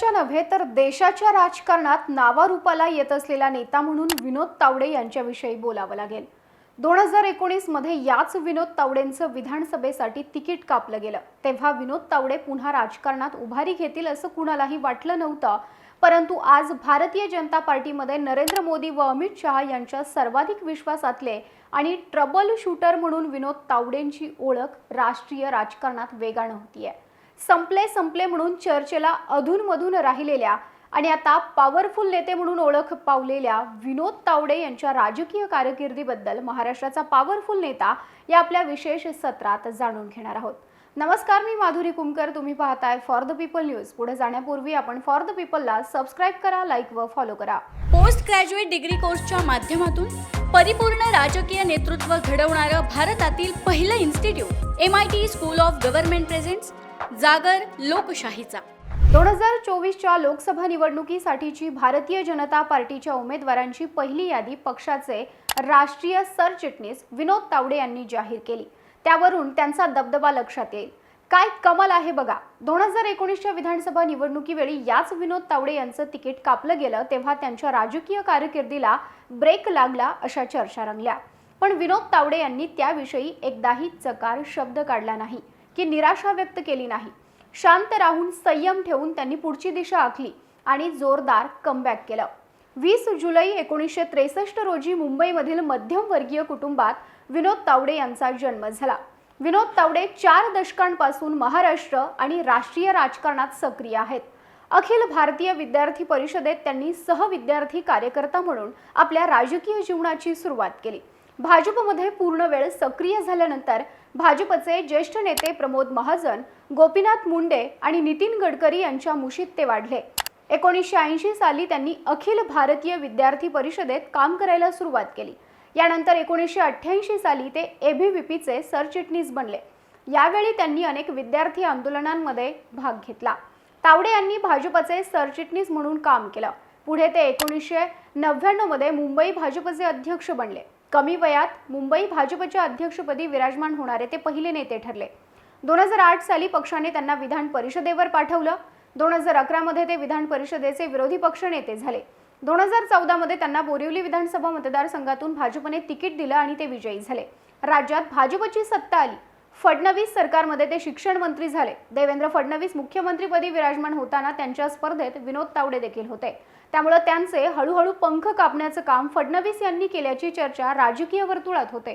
राज्याच्या नव्हे तर देशाच्या राजकारणात नावारूपाला येत असलेला नेता म्हणून विनोद तावडे यांच्याविषयी बोलावं लागेल. दोन हजार एकोणीसमध्ये याच विनोद तावडेंचं विधानसभेसाठी तिकीट कापलं गेलं. तेव्हा विनोद तावडे पुन्हा राजकारणात उभारी घेतील असं कुणालाही वाटलं नव्हतं. परंतु आज भारतीय जनता पार्टीमध्ये नरेंद्र मोदी व अमित शहा यांच्या सर्वाधिक विश्वासातले आणि ट्रबल शूटर म्हणून विनोद तावडेंची ओळख राष्ट्रीय राजकारणात वेगानं आहे संपले संपले म्हणून चर्चेला अधूनमधून राहिलेल्या आणि आता पॉवरफुल नेते म्हणून ओळख पावलेल्या विनोद तावडे यांच्या राजकीय कारकिर्दीबद्दल महाराष्ट्राचा पॉवरफुल नेता या आपल्या विशेष सत्रात जाणून घेणार आहोत. नमस्कार मी माधुरी कुमकर. तुम्ही पाहताय फॉर द पीपल न्यूज पुढे जाण्यापूर्वी आपण फॉर द पीपलला सबस्क्राईब करा लाईक व फॉलो करा. पोस्ट ग्रॅज्युएट डिग्री कोर्सच्या माध्यमातून परिपूर्ण राजकीय नेतृत्व घडवणारं भारतातील पहिलं institute M I T school of government presents जागर लोकशाहीचा. दोन हजार चोवीसच्या लोकसभा निवडणुकीसाठीची भारतीय जनता पार्टीच्या उमेदवारांची पहिली यादी पक्षाचे राष्ट्रीय सरचिटणीस विनोद तावडे यांनी जाहीर केली. त्यावरून त्यांचा दबदबा लक्षात येईल. काय कमाल आहे बघा. दोन हजार एकोणीसच्या विधानसभा निवडणुकीवेळी याच विनोद तावडे यांचं तिकीट कापलं गेलं तेव्हा त्यांच्या राजकीय कारकिर्दीला ब्रेक लागला अशा चर्चा रंगल्या. पण विनोद तावडे यांनी त्याविषयी एकदाही चकार शब्द काढला नाही. की निराशा व्यक्त केली नाही. शांत राहून संयम ठेवून त्यांनी पुढची दिशा आखली आणि जोरदार कमबॅक केलं. वीस जुलै एकोणीसशे त्रेसष्ट रोजी मुंबईमधील मध्यमवर्गीय कुटुंबात विनोद तावडे यांचा जन्म झाला. विनोद तावडे चार दशकांपासून महाराष्ट्र आणि राष्ट्रीय राजकारणात सक्रिय आहेत. अखिल भारतीय विद्यार्थी परिषदेत त्यांनी सहविद्यार्थी कार्यकर्ता म्हणून आपल्या राजकीय जीवनाची सुरुवात केली. भाजपमध्ये पूर्ण वेळ सक्रिय झाल्यानंतर भाजपचे ज्येष्ठ नेते प्रमोद महाजन गोपीनाथ मुंडे आणि नितीन गडकरी यांच्या मुशीत ते वाढले. एकोणीसशे ऐंशी साली त्यांनी अखिल भारतीय विद्यार्थी परिषदेत काम करायला सुरुवात केली. यानंतर एकोणीसशे अठ्ठ्याऐंशी साली ते एबीव्हीपीचे सरचिटणीस बनले. यावेळी त्यांनी अनेक विद्यार्थी आंदोलनांमध्ये भाग घेतला. तावडे यांनी भाजपचे सरचिटणीस म्हणून काम केलं. पुढे ते एकोणीसशे नव्याण्णवमध्ये मुंबई भाजपचे अध्यक्ष बनले. कमी वयात मुंबई भाजपच्या अध्यक्षपदी विराजमान होणारे ते पहिले नेते ठरले. दोन हजार आठ साली पक्षाने त्यांना विधान परिषदेवर पाठवलं. दोन हजार अकरामध्ये ते विधान परिषदेचे विरोधी पक्ष नेते झाले. दोन हजार चौदामध्ये त्यांना बोरिवली विधानसभा मतदारसंघातून भाजपने तिकीट दिलं आणि ते विजयी झाले. राज्यात भाजपची सत्ता आली. फडणवीस सरकारमध्ये ते शिक्षण मंत्री झाले. देवेंद्र फडणवीस मुख्यमंत्रीपदी विराजमान होताना त्यांच्या स्पर्धेत विनोद तावडे देखील होते. त्यामुळे त्यांचे हळूहळू पंख कापण्याचं काम फडणवीस यांनी केल्याची चर्चा राजकीय वर्तुळात होते.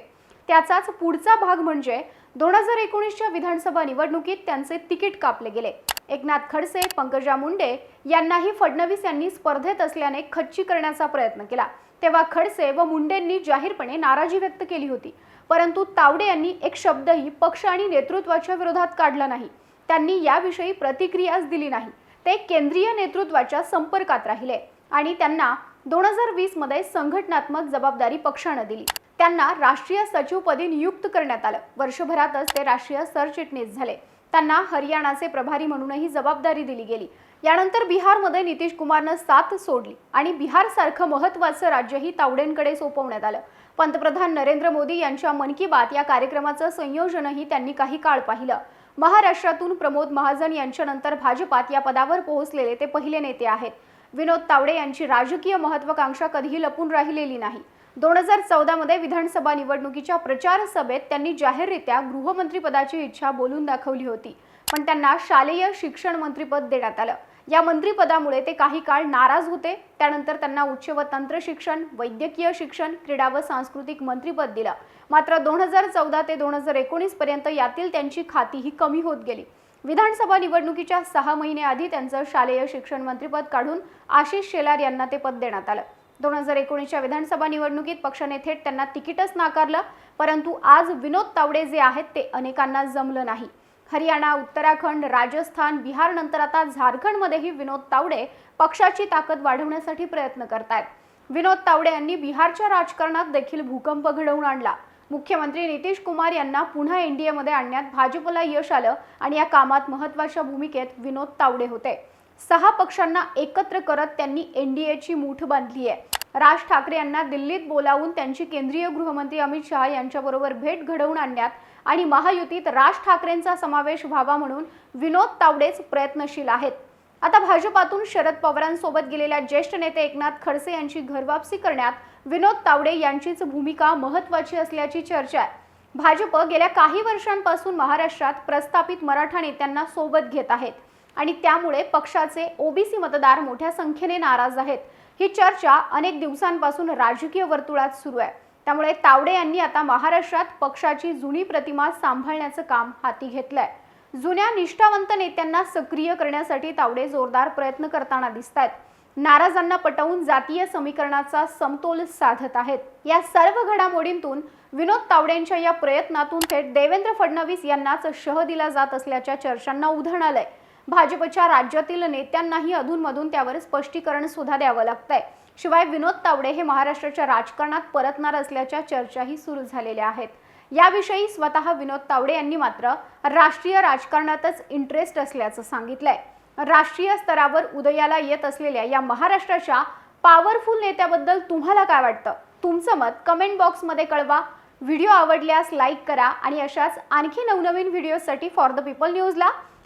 त्याचाच पुढचा भाग म्हणजे दोन हजार एकोणीसच्या विधानसभा निवडणुकीत त्यांचे तिकीट कापले गेले. एकनाथ खडसे पंकजा मुंडे यांनाही फडणवीस यांनी स्पर्धेत असल्याने खच्ची करण्याचा प्रयत्न केला. तेव्हा खडसे व मुंडेंनी जाहीरपणे नाराजी व्यक्त केली होती. परंतु तावडे यांनी एक शब्दही पक्ष आणि नेतृत्वाच्या विरोधात काढला नाही. त्यांनी याविषयी प्रतिक्रियाच दिली नाही. ते केंद्रीय नेतृत्वाच्या संपर्कात राहिले आणि त्यांना दोन हजार वीसमध्ये संघटनात्मक जबाबदारी पक्षानं दिली. त्यांना राष्ट्रीय सचिवपदी नियुक्त करण्यात आलं. वर्षभरातच ते राष्ट्रीय सरचिटणीस झाले. त्यांना हरियाणाचे प्रभारी म्हणूनही जबाबदारी दिली गेली. यानंतर बिहारमध्ये नितीश कुमारनं साथ सोडली आणि बिहारसारखं महत्त्वाचं राज्यही तावडेंकडे सोपवण्यात आलं. पंतप्रधान नरेंद्र मोदी यांच्या मन की बात या कार्यक्रमाचं संयोजनही त्यांनी काही काळ पाहिलं. महाराष्ट्रातून प्रमोद महाजन यांच्यानंतर भाजपात या पदावर पोहोचलेले ते पहिले नेते आहेत. विनोद तावडे यांची राजकीय महत्वाकांक्षा कधीही लपून राहिलेली नाही. दोन हजार चौदामध्ये विधानसभा निवडणुकीच्या प्रचार सभेत त्यांनी जाहीररित्या गृहमंत्रीपदाची इच्छा बोलून दाखवली होती. पण त्यांना शालेय शिक्षण मंत्रीपद देण्यात आलं. या मंत्रिपदामुळे ते काही काळ नाराज होते. त्यानंतर त्यांना उच्च व तंत्र शिक्षण वैद्यकीय शिक्षण क्रीडा व सांस्कृतिक मंत्रिपद दिलं. मात्र दोन हजार चौदा ते दोन हजार एकोणीस पर्यंत यातील त्यांची खाती ही कमी होत गेली. विधानसभा निवडणुकीच्या सहा महिने आधी त्यांचं शालेय शिक्षण मंत्रिपद काढून आशिष शेलार यांना ते पद देण्यात आलं. दोन हजार एकोणीसच्या विधानसभा निवडणुकीत पक्षाने थेट त्यांना तिकीटच नाकारलं परंतु आज विनोद तावडे जे आहेत ते अनेकांना जमलं नाही. हरियाणा उत्तराखंड राजस्थान बिहार नंतर आता झारखंडमध्येही विनोद तावडे पक्षाची ताकद वाढवण्यासाठी प्रयत्न करतायत. विनोद तावडे यांनी बिहारच्या राजकारणात देखील भूकंप घडवून आणला. मुख्यमंत्री नितीश कुमार यांना पुन्हा एनडीएमध्ये आणण्यात भाजपला यश आलं आणि या कामात महत्त्वाच्या भूमिकेत विनोद तावडे होते. सहा पक्षांना एकत्र करत त्यांनी एनडीएची मूठ बांधली आहे राज ठाकरे यांना दिल्लीत बोलावून त्यांची केंद्रीय गृहमंत्री अमित शहा यांच्याबरोबर भेट घडवून आणण्यात आणि महायुतीत राज ठाकरेंचा समावेश व्हावा म्हणून विनोद तावडेच प्रयत्नशील आहेत. आता भाजपातून शरद पवारांसोबत गेलेल्या ज्येष्ठ नेते एकनाथ खडसे यांची घरवापसी करण्यात विनोद तावडे यांचीच भूमिका महत्वाची असल्याची चर्चा आहे. भाजप गेल्या काही वर्षांपासून महाराष्ट्रात प्रस्थापित मराठा नेत्यांना सोबत घेत आहेत आणि त्यामुळे पक्षाचे ओबीसी मतदार मोठ्या संख्येने नाराज आहेत. ही चर्चा अनेक दिवसांपासून राजकीय वर्तुळात सुरू आहे. त्यामुळे तावडे यांनी आता महाराष्ट्रात पक्षाची जुनी प्रतिमा सांभाळण्याचं काम हाती घेतलंय. जुन्या निष्ठावंत नेत्यांना सक्रिय करण्यासाठी तावडे जोरदार प्रयत्न करताना दिसत आहेत नाराजांना पटवून जातीय समीकरणाचा समतोल साधत आहेत. या सर्व घडामोडींतून विनोद तावडेंच्या या प्रयत्नातून थेट देवेंद्र फडणवीस यांनाच शह दिला जात असल्याच्या चर्चांना उधाण आलंय. भाजपच्या राज्यातील नेत्यांनाही अधूनमधून त्यावर स्पष्टीकरण सुद्धा द्यावं लागतंय. शिवाय विनोद तावडे हे महाराष्ट्राच्या राजकारणात परतणार असल्याच्या चर्चाही सुरू झालेल्या आहेत. याविषयी स्वतः विनोद तावडे यांनी मात्र राष्ट्रीय राजकारणातच इंटरेस्ट असल्याचं सांगितलंय. राष्ट्रीय स्तरावर उदयाला येत असलेल्या या महाराष्ट्राच्या पॉवरफुल नेत्याबद्दल तुम्हाला काय वाटतं? तुमचं मत कमेंट बॉक्समध्ये कळवा. व्हिडिओ आवडल्यास लाईक करा आणि अशाच आणखी नवनवीन व्हिडिओसाठी फॉर द पीपल न्यूजला